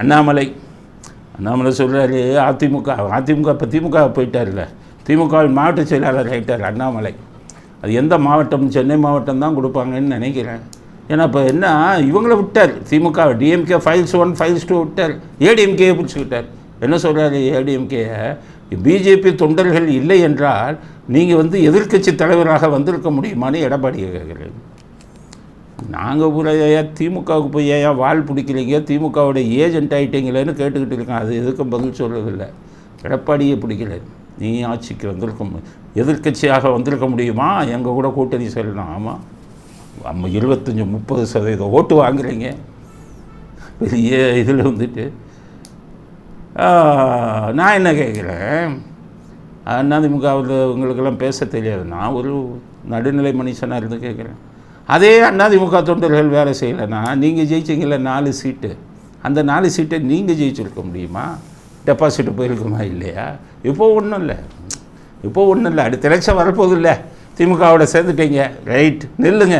அண்ணாமலை. அண்ணாமலை சொல்கிறாரு அதிமுக அதிமுக இப்போ திமுக போயிட்டார்ல திமுகவின் மாவட்ட செயலாளர் ஆகிட்டார் அண்ணாமலை. அது எந்த மாவட்டம்? சென்னை மாவட்டம் தான் கொடுப்பாங்கன்னு நினைக்கிறேன். ஏன்னா இப்போ என்ன இவங்கள விட்டார். திமுக DMK files one files two விட்டார். ஏடிஎம்கேயை பிடிச்சிக்கிட்டார் என்ன சொல்கிறாரு ஏடிஎம்கேயை பிஜேபி தொண்டர்கள் இல்லை என்றால் நீங்கள் வந்து எதிர்க்கட்சி தலைவராக வந்திருக்க முடியுமான்னு எடப்பாடியை கேட்குறேன் நாங்கள் பூரா ஏன் திமுகவுக்கு போய் ஏன் வால் பிடிக்கிறீங்க திமுகவோட ஏஜென்ட் ஆகிட்டீங்களேன்னு கேட்டுக்கிட்டு இருக்கேன். அது எதுக்கும் பதில் சொல்லதில்லை எடப்பாடியே பிடிக்கல. நீ ஆட்சிக்கு வந்திருக்க எதிர்கட்சியாக எதிர்க்கட்சியாக வந்திருக்க முடியுமா? எங்கள் கூட கூட்டணி சொல்லலாம் ஆமாம் நம்ம இருபத்தஞ்சி முப்பது சதவீதம் ஓட்டு வாங்குறீங்க. பெரிய இதில் வந்துட்டு. நான் என்ன கேட்குறேன் அண்ணாதிமுகவில் உங்களுக்கெல்லாம் பேச தெரியாது நான் ஒரு நடுநிலை மனுஷனாக இருந்து கேட்குறேன் அதே அதிமுக தொண்டர்கள் வேலை செய்யலைன்னா நீங்கள் ஜெயிச்சிங்கல்ல நாலு சீட்டு. அந்த நாலு சீட்டை நீங்கள் ஜெயிச்சிருக்க முடியுமா? டெபாசிட் போயிருக்குமா இல்லையா? இப்போ ஒன்றும் இல்லை. இப்போ ஒன்றும் இல்லை. அடுத்த எலெக்ஷன் வரப்போகுது இல்லை. திமுகவோட சேர்ந்துட்டீங்க. ரைட். நில்லுங்க.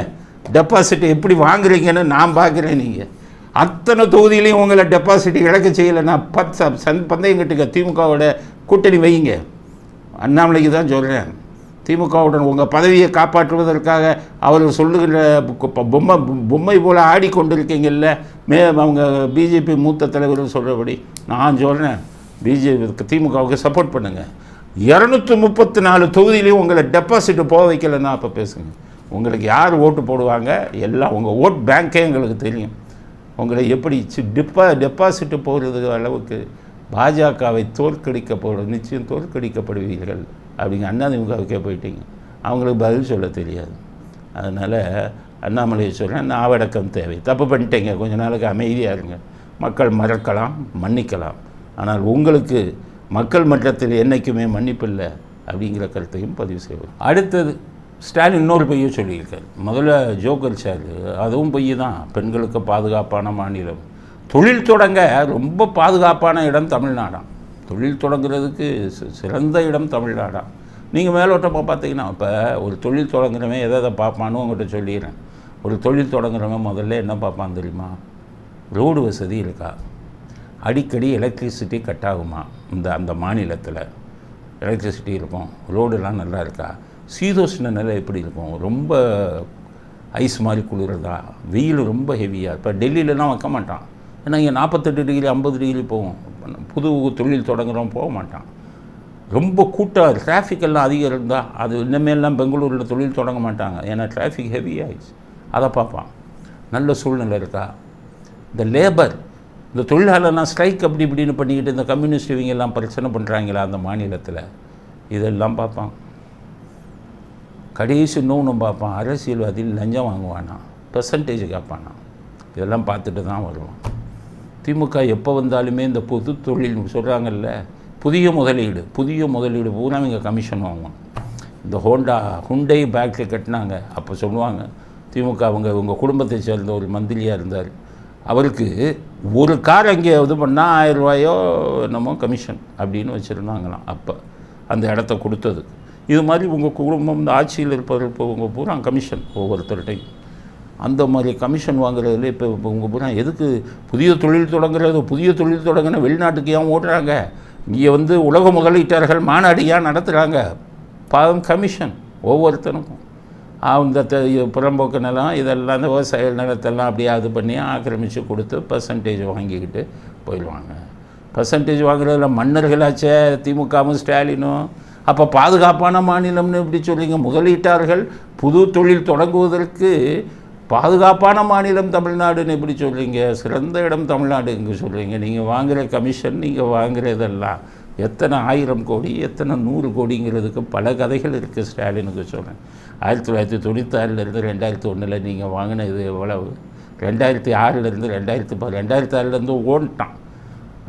டெபாசிட் எப்படி வாங்குறீங்கன்னு நான் பார்க்குறேன் நீங்கள் அத்தனை தொகுதியிலையும் உங்களை டெபாசிட் இழக்க செய்யலைன்னா பத்து சந் பந்தயம் கட்டுங்க திமுகவோட கூட்டணி வைங்க. அண்ணாமலைக்கு தான் சொல்கிறேன் திமுகவுடன் உங்கள் பதவியை காப்பாற்றுவதற்காக அவர்கள் சொல்லுகிற பொம்மை பொம்மை போல் ஆடிக்கொண்டிருக்கீங்கல்ல. மே அவங்க பிஜேபி மூத்த தலைவர் சொல்கிறபடி நான் சொல்கிறேன் பிஜேபிக்கு திமுகவுக்கு சப்போர்ட் பண்ணுங்கள் இரநூத்தி முப்பத்தி நாலு தொகுதியிலையும் உங்களை டெபாசிட் போக வைக்கலைன்னா அப்போ பேசுங்க. உங்களுக்கு யார் ஓட்டு போடுவாங்க? எல்லாம் உங்கள் ஓட் பேங்க்கே எங்களுக்கு தெரியும். உங்களை எப்படி டிப்பா டெபாசிட் போகிறது அளவுக்கு பாஜகவை தோற்கடிக்க போகிற நிச்சயம் தோற்கடிக்கப்படுவீர்கள். அப்படிங்க. அண்ணாதிமுகவுக்கே போயிட்டீங்க. அவங்களுக்கு பதில் சொல்ல தெரியாது. அதனால் அண்ணாமலையை சொல்கிறேன் நாவடக்கம் தேவை. தப்பு பண்ணிட்டேங்க. கொஞ்ச நாளுக்கு அமைதியாக இருங்க. மக்கள் மறக்கலாம் மன்னிக்கலாம். ஆனால் உங்களுக்கு மக்கள் மன்றத்தில் என்றைக்குமே மன்னிப்பில்லை அப்படிங்கிற கருத்தையும் பதிவு செய்வோம். அடுத்தது ஸ்டாலின் இன்னொரு பொய்யும் சொல்லியிருக்காரு. முதல்ல ஜோக்கர் சார் அதுவும் பொய் தான். பெண்களுக்கு பாதுகாப்பான மாநிலம். தொழில் தொடங்க ரொம்ப பாதுகாப்பான இடம் தமிழ்நாடாம். தொழில் தொடங்குறதுக்கு சிறந்த இடம் தமிழ்நாடா? நீங்கள் மேலோட்டமாக பார்த்தீங்கன்னா இப்போ ஒரு தொழில் தொடங்குறவன் எதை எதை பார்ப்பான்னு உங்கள்கிட்ட சொல்லிடுறேன். ஒரு தொழில் தொடங்குறவன் முதல்ல என்ன பார்ப்பான் தெரியுமா? ரோடு வசதி இருக்கா? அடிக்கடி எலக்ட்ரிசிட்டி கட் ஆகுமா? இந்த அந்த மாநிலத்தில் எலக்ட்ரிசிட்டி இருக்கும். ரோடெல்லாம் நல்லா இருக்கா? சீதோஷ்ண நிலை எப்படி இருக்கும்? ரொம்ப ஐஸ் மாதிரி குளிருதா? வெயில் ரொம்ப ஹெவியாக இப்போ டெல்லியிலலாம் வைக்க மாட்டான். ஏன்னா இங்கே நாற்பத்தெட்டு டிகிரி ஐம்பது டிகிரி போகும். புது தொழில் தொடங்குறோம் போக மாட்டான். ரொம்ப கூட்டம் டிராஃபிக் எல்லாம் அதிகம் இருந்தால் அது இன்னமேலாம் பெங்களூரில் தொழில் தொடங்க மாட்டாங்க. ஏன்னா டிராஃபிக் ஹெவி ஆயிடுச்சு. அதை பார்ப்பான். நல்ல சூழ்நிலை இருக்கா? இந்த லேபர் இந்த தொழிலாளர்லாம் ஸ்ட்ரைக் அப்படி இப்படின்னு பண்ணிக்கிட்டு இந்த கம்யூனிஸ்ட் இவங்க எல்லாம் பிரச்சனை பண்ணுறாங்களா அந்த மாநிலத்தில்? இதெல்லாம் பார்ப்பான். கடைசி இன்னொன்று பார்ப்பான். அரசியல்வாதியில் லஞ்சம் வாங்குவானா? பெர்சன்டேஜ் கேட்பானா? இதெல்லாம் பார்த்துட்டு தான் வருவான். திமுக எப்போ வந்தாலுமே இந்த புது தொழில் சொல்கிறாங்கல்ல புதிய முதலீடு புதிய முதலீடு பூரா இங்கே கமிஷன் வாங்கணும். இந்த ஹோண்டா ஹுண்டை பேக்கில் கட்டினாங்க. அப்போ சொல்லுவாங்க திமுக அவங்க உங்கள் குடும்பத்தை சேர்ந்த ஒரு மந்திரியாக இருந்தார். அவருக்கு ஒரு கார் அங்கே இது பண்ணால் ஆயிரம் ரூபாயோ என்னமோ கமிஷன் அப்படின்னு வச்சுருந்தாங்களாம் அப்போ. அந்த இடத்த கொடுத்தது இது மாதிரி உங்கள் குடும்பம் இந்த ஆட்சியில் இருப்பவர்கள் இப்போ உங்கள் பூரா கமிஷன் ஒவ்வொருத்தர்கிட்டையும். அந்த மாதிரி கமிஷன் வாங்குறதுல இப்போ இப்போ உங்கள் பூரா எதுக்கு புதிய தொழில் தொடங்குறது? புதிய தொழில் தொடங்கின வெளிநாட்டுக்கு ஏன் ஓடுறாங்க இங்கே வந்து உலக முதலீட்டாளர்கள் மாநாடு ஏன் நடத்துகிறாங்க பாவம் கமிஷன் ஒவ்வொருத்தனுக்கும். அந்த த- புறம்போக்கு நிலம் இதெல்லாம் இந்த விவசாய நிலத்தெல்லாம் அப்படியே அது பண்ணி ஆக்கிரமித்து கொடுத்து பர்சன்டேஜ் வாங்கிக்கிட்டு போயிடுவாங்க. பர்சன்டேஜ் வாங்குறதுல மன்னர்களாச்சே திமுகவும் ஸ்டாலினும். அப்போ பாதுகாப்பான மாநிலம்னு எப்படி சொல்லிங்க முதலீட்டாளர்கள் புது தொழில் தொடங்குவதற்கு பாதுகாப்பான மாநிலம் தமிழ்நாடுன்னு எப்படி சொல்கிறீங்க சிறந்த இடம் தமிழ்நாடு இங்கே சொல்கிறீங்க நீங்கள் வாங்குகிற கமிஷன் நீங்கள் வாங்குறதெல்லாம் எத்தனை ஆயிரம் கோடி எத்தனை நூறு கோடிங்கிறதுக்கு பல கதைகள் இருக்குது ஸ்டாலினுக்கு சொல்கிறேன் ஆயிரத்தி தொள்ளாயிரத்தி தொண்ணூத்தாறுலேருந்து ரெண்டாயிரத்தி ஒன்றில் நீங்கள் வாங்கினது எவ்வளவு? ரெண்டாயிரத்தி ஆறுலேருந்து ரெண்டாயிரத்தி ப ரெண்டாயிரத்தி ஆறுலேருந்து ஓடிட்டான்.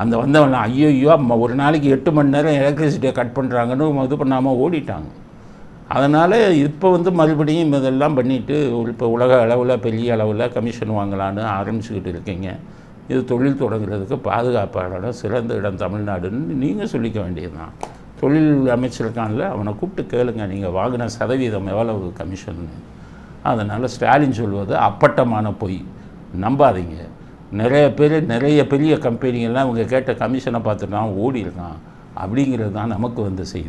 அந்த வந்தவன் ஐயோ ஐயோ அம்மா ஒரு நாளைக்கு எட்டு மணி நேரம் எலக்ட்ரிசிட்டியை கட் பண்ணுறாங்கன்னு இது பண்ணாமல் ஓடிட்டாங்க. அதனால் இப்போ வந்து மறுபடியும் இதெல்லாம் பண்ணிவிட்டு இப்போ உலக அளவில் பெரிய அளவில் கமிஷன் வாங்கலான்னு ஆரம்பிச்சுக்கிட்டு இருக்கீங்க. இது தொழில் தொடங்குறதுக்கு பாதுகாப்பான சிறந்த இடம் தமிழ்நாடுன்னு நீங்கள் சொல்லிக்க வேண்டியதுதான். தொழில் அமைச்சிருக்கான்ல அவனை கூப்பிட்டு கேளுங்க. நீங்கள் வாங்கின சதவீதம் எவ்வளவு கமிஷன் அதனால் ஸ்டாலின் சொல்வது அப்பட்டமான பொய். நம்பாதீங்க. நிறைய பேர் நிறைய பெரிய கம்பெனிகள்லாம் இவங்க கேட்ட கமிஷனை பார்த்துட்டான் ஓடி இருக்கான் அப்படிங்கிறது தான் நமக்கு வந்து செய்தி.